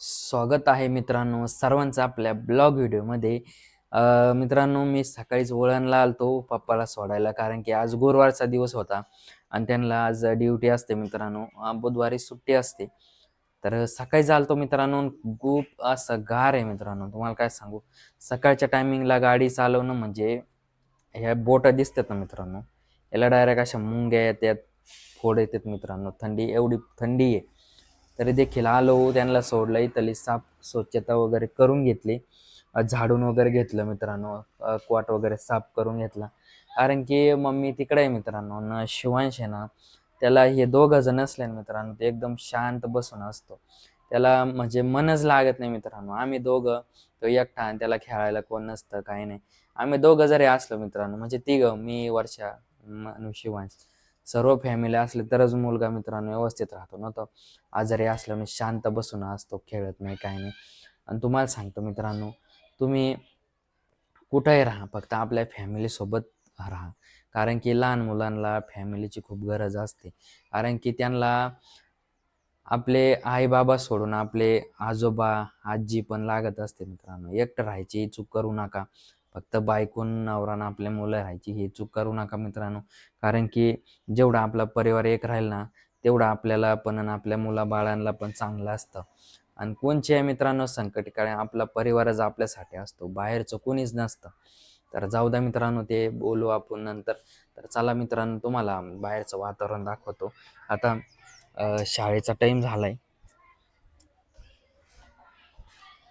स्वागत आहे मित्रांनो सर्वांचं आपल्या ब्लॉग व्हिडिओमध्ये. मित्रांनो मी सकाळीच वळणला आलतो पप्पाला सोडायला कारण की आज गुरुवारचा दिवस होता आणि त्यांना आज ड्युटी असते मित्रांनो. बुधवारी सुट्टी असते. तर सकाळी चालतो मित्रांनो खूप असं गार आहे मित्रांनो. तुम्हाला काय सांगू? सकाळच्या टायमिंगला गाडी चालवणं म्हणजे ह्या बोटं दिसतात ना मित्रांनो याला डायरेक्ट अशा मुंग्या येतात फोड येतात मित्रांनो. थंडी एवढी थंडी आहे. तरी देखील आलो त्यांना सोडलं इथली साफ स्वच्छता वगैरे करून घेतली. झाडून वगैरे घेतलं मित्रांनो. क्वाट वगैरे साफ करून घेतला. कारण की मम्मी तिकडे आहे मित्रांनो. न शिवांश आहे ना त्याला हे दोघं जण असले मित्रांनो ते एकदम शांत बसून असतो. त्याला म्हणजे मनच लागत नाही मित्रांनो. आम्ही दोघं तो एकटा आणि त्याला खेळायला कोण नसतं काही नाही. आम्ही दोघं जरी असलो मित्रांनो म्हणजे तिघं मी वर्षा शिवांश. सर्व फॅमिली असले तरच मुलगा मित्रांनो व्यवस्थित राहतो ना तो. आजारी असल्याने शांत बसून असतो खेळत नाही काही नाही. आणि तुम्हाला सांगतो मित्रांनो तुम्ही कुठंही राहा फक्त आपल्या फॅमिलीसोबत राहा. कारण की लहान मुलांना फॅमिलीची खूप गरज असते. कारण की त्यांना आपले आई बाबा सोडून आपले आजोबा आजी पण लागत असते मित्रांनो. एकटं राहायची चूक करू नका. फक्त बायकून नवरानं आपल्या मुलं राहायची ही चूक करू नका मित्रांनो. कारण की जेवढा आपला परिवार एक राहील ना तेवढं आपल्याला पण आणि आपल्या मुलाबाळांना पण चांगलं असतं. आणि कोणच्याही मित्रांनो संकट काळी आपला परिवारच आपल्यासाठी असतो. बाहेरचं कोणीच नसतं. तर जाऊ द्या मित्रांनो ते बोलू आपण नंतर. तर चला मित्रांनो तुम्हाला बाहेरचं वातावरण दाखवतो. आता शाळेचा टाईम झालाय.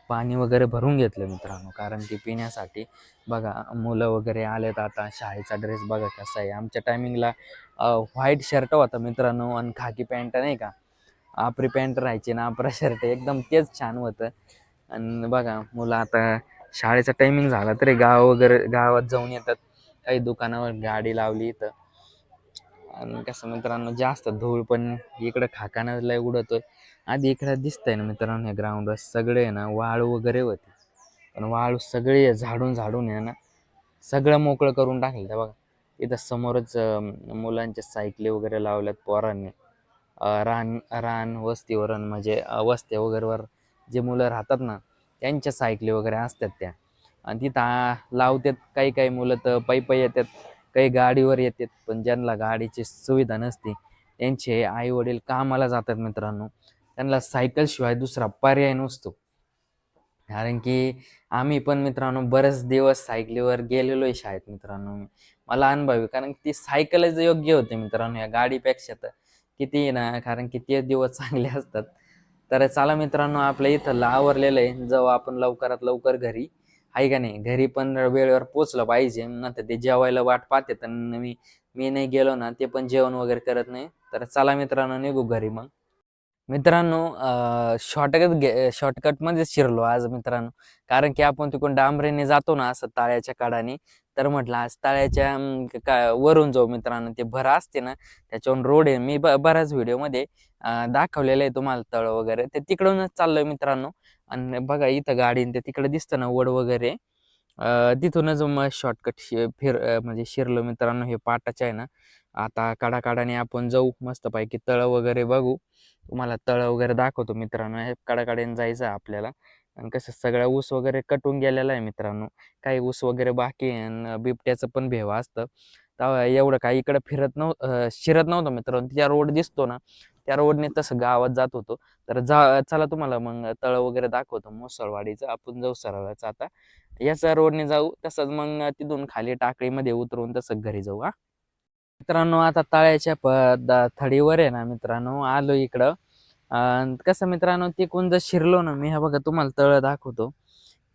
पाणी वगैरे भरून घेतलं मित्रांनो. कारण की पिण्यासाठी बघा मुलं वगैरे आलेत आता शाळेचा ड्रेस बघा कसा आहे. आमच्या टायमिंगला व्हाईट शर्ट होता मित्रांनो आणि खाकी पॅन्ट नाही का? आपरी पॅन्ट राहायची ना आपरा शर्ट एकदम तेच छान होतं. आणि बघा मुलं आता शाळेचा टायमिंग झाला तरी गाव वगैरे गावात जाऊन येतात. काही दुकानावर गाडी लावली इथं. आणि कसं मित्रांनो जास्त धूळ पण इकडं खाकानं लय उडतोय. आधी इकडं दिसतंय ना मित्रांनो हे ग्राउंडवर सगळे आहे ना वाळू वगैरे होते. पण वाळू सगळे झाडून झाडून आहे ना सगळं मोकळं करून टाकलं त्या बघा. इथं समोरच मुलांच्या सायकली वगैरे लावल्यात पोरांनी. रान रान वस्तीवरून म्हणजे अं, वस्त्या वगैरेवर जे मुलं राहतात ना त्यांच्या सायकली वगैरे असतात त्या. आणि तिथं लावतात काही काही मुलं तर पै पै येतात. काही गाडीवर येतात पण ज्यांना गाडीची सुविधा नसते त्यांचे आई वडील कामाला जातात मित्रांनो. त्यांना सायकलशिवाय दुसरा पर्याय नसतो. कारण की आम्ही पण मित्रांनो बरेच दिवस सायकलीवर गेलेलो आहे शाळेत मित्रांनो. मला अनुभवी कारण ती सायकलच योग्य होते मित्रांनो या गाडीपेक्षा तर किती ना कारण की ते दिवस चांगले असतात. तर चला मित्रांनो आपल्या इथं आवरलेलं आहे. जाऊ आपण लवकरात लवकर घरी. आहे का नाही? घरी पण वेळेवर पोचलं पाहिजे. नंतर ते जेवायला वाट पाहते. तर मी मी नाही गेलो ना ते पण जेवण वगैरे करत नाही. तर चला मित्रांनो निघू घरी मग. मित्रांनो शॉर्टकट घे शॉर्टकटमध्येच शिरलो आज मित्रांनो. कारण की आपण तिकडून डांबरेने जातो ना असं ताळ्याच्या काडाने. तर म्हटलं आज तळ्याच्या का वरून जाऊ मित्रांनो ते भर असते ना त्याच्यावरून रोड आहे. मी ब बऱ्याच व्हिडिओमध्ये दाखवलेलं आहे तुम्हाला तळ वगैरे. ते तिकडूनच चाललोय मित्रांनो. आणि बघा इथं गाडी ते तिकडे दिसतं ना वड वगैरे. तिथूनच मग शॉर्टकट फिर म्हणजे शिरलो मित्रांनो हे पाटाचे आहे ना. आता काडाकाडाने आपण जाऊ मस्तपैकी तळ वगैरे बघू. तुम्हाला तळ वगैरे दाखवतो मित्रांनो. हे कडाकड्याने जायचं आपल्याला. आणि कसं सगळा ऊस वगैरे कटून गेलेला आहे मित्रांनो. काही ऊस वगैरे बाकी आहे बिबट्याचं पण भेव असतं. तर एवढं काही इकडं फिरत नव्ह शिरत नव्हतं मित्रांनो. त्या रोड दिसतो ना त्या रोडने तसं गावात जात होतो. तर जा चला तुम्हाला मग तळ वगैरे दाखवतो मोसळवाडीचं. आपण जाऊ सरळच आता. याच रोडने जाऊ तसंच मग तिथून खाली टाकळीमध्ये उतरून तसं घरी जाऊ हा. मित्रांनो आता तळ्याच्या प थडीवर आहे ना मित्रांनो. आलो इकडं. कसं मित्रांनो तिकडून जर शिरलो ना मी हा बघा तुम्हाला तळ दाखवतो.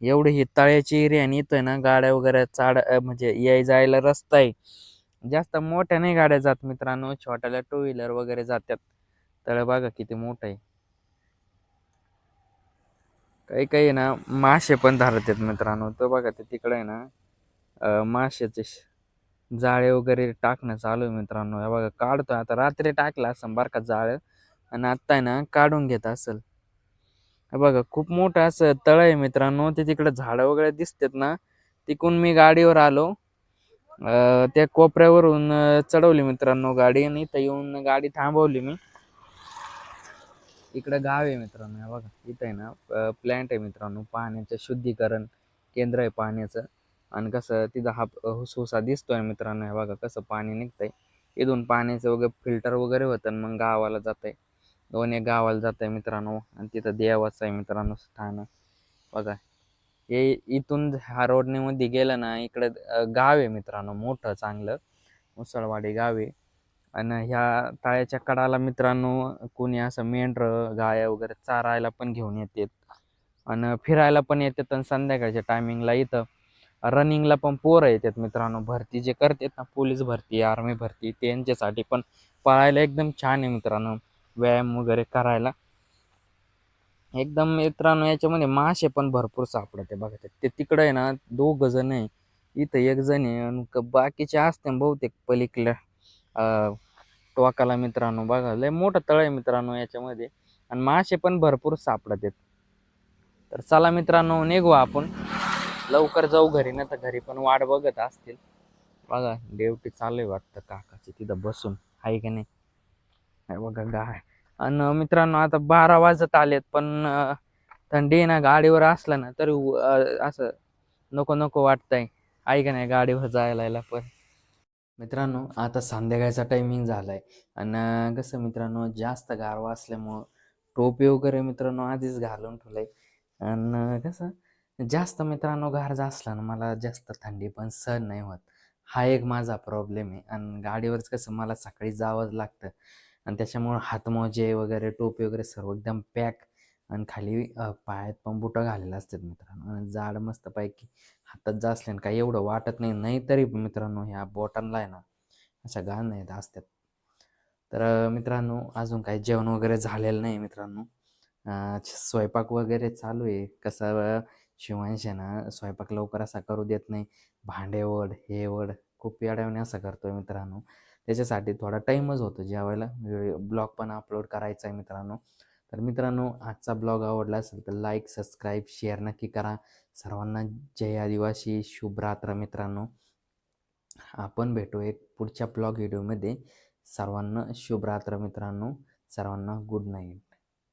एवढी हे तळ्याची एरिया येतोय ना गाड्या वगैरे चाड म्हणजे याय जायला रस्ता आहे. जास्त मोठ्या नाही गाड्या जात मित्रांनो छोट्याला टू व्हीलर वगैरे जातात तळ बघा किती मोठं आहे. काही काही आहे ना मासे पण धरतात मित्रांनो. तो बघा ते तिकडे आहे ना माशाचे जाळे वगैरे टाकणं चालू आहे मित्रांनो. हे बघा काढतोय. आता रात्री टाकला असं बरं का जाळं. आणि आत्ता आहे ना काढून घेत असेल. बघा खूप मोठं असं तळ आहे मित्रांनो. ते तिकडे झाडं वगैरे दिसतात ना तिकडून मी गाडीवर आलो. अं, त्या कोपऱ्यावरून चढवली मित्रांनो गाडी आणि इथं येऊन गाडी थांबवली मी. इकडं गाव आहे मित्रांनो बघा. इथं आहे ना प्लॅन्ट आहे मित्रांनो पाण्याचं शुद्धीकरण केंद्र आहे पाण्याचं. आणि कसं तिथं हा हुसहुसा दिसतोय मित्रांनो हे बघा कसं पाणी निघतंय. इथून पाण्याचं वगैरे फिल्टर वगैरे होतं आणि मग गावाला जातंय. दोन एक गावाला जात आहे मित्रांनो. आणि तिथं देवाचं आहे मित्रांनो स्थान. बघा. हे इथून ह्या रोडनेमध्ये गेलं ना इकडं गाव आहे मित्रांनो. मोठं चांगलं. मुसळवाडी गाव आहे. आणि ह्या तळ्याच्या कडाला मित्रांनो कोणी असं मेंढरं गाया वगैरे चारायला पण घेऊन येतात. आणि फिरायला पण येतात. आणि संध्याकाळच्या टायमिंगला इथं रनिंगला पण पोरं येतात मित्रांनो. भरती जे करतात ना पोलीस भरती आर्मी भरती त्यांच्यासाठी पण पळायला एकदम छान आहे मित्रांनो. व्यायाम वगैरे करायला. एकदम मित्रांनो याच्यामध्ये मासे पण भरपूर सापडत आहे बघा. ते तिकडं आहे ना दोघ जण आहे. इथं एक जण आहे बाकीचे असते बहुतेक पलीकडल्या टोकाला मित्रांनो बघा. लय मोठं तळ आहे मित्रांनो याच्यामध्ये. आणि मासे पण भरपूर सापडत. आहेत तर चला मित्रांनो निघू आपण. लवकर जाऊ घरी ना तर घरी पण वाट बघत असतील. बघा डेवटी चालू आहे वाटतं काकाची. तिथं बसून आहे की नाही? हे बघा गाय. आणि मित्रांनो आता बारा वाजत आलेत पण थंडी आहे ना गाडीवर असलं ना तरी असं नको नको वाटतंय. आहे का नाही गाडीवर जायला पण. मित्रांनो आता संध्याकाळचा टायमिंग झालाय. आणि कसं मित्रांनो जास्त गारवा असल्यामुळं टोपी वगैरे मित्रांनो आधीच घालून ठेवलंय. आणि कसं जास्त मित्रांनो गार असला ना मला जास्त थंडी पण सहन नाही होत. हा एक माझा प्रॉब्लेम आहे. आणि गाडीवरच कसं मला सकाळी जावंच लागतं. आणि त्याच्यामुळं हातमोजे वगैरे टोपी वगैरे सर्व एकदम पॅक आणि खाली पायात पण बुटं घालेलं असतात मित्रांनो. आणि जाड मस्तपैकी हातात जा असल्यानं काही एवढं वाटत नाही नाही तरी मित्रांनो ह्या बोटांना आहे ना अशा घाण नाहीत असतात. तर मित्रांनो अजून काही जेवण वगैरे झालेलं नाही मित्रांनो. स्वयंपाक वगैरे चालू आहे. कसं शिवांश आहे ना स्वयंपाक लवकर असा करू देत नाही. भांडे वड हे वड खूप येड्यावाने असं करतोय मित्रांनो. त्याच्यासाठी थोडा टाईमच होतो जेवायला. ब्लॉग पण अपलोड करायचा आहे मित्रांनो. तर मित्रांनो आजचा ब्लॉग आवडला असेल तर लाईक सबस्क्राईब शेअर नक्की करा. सर्वांना जय आदिवासी शुभरात्र मित्रांनो. आपण भेटू एक पुढच्या ब्लॉग व्हिडिओमध्ये. सर्वांना शुभ रात्र मित्रांनो. सर्वांना गुड नाईट.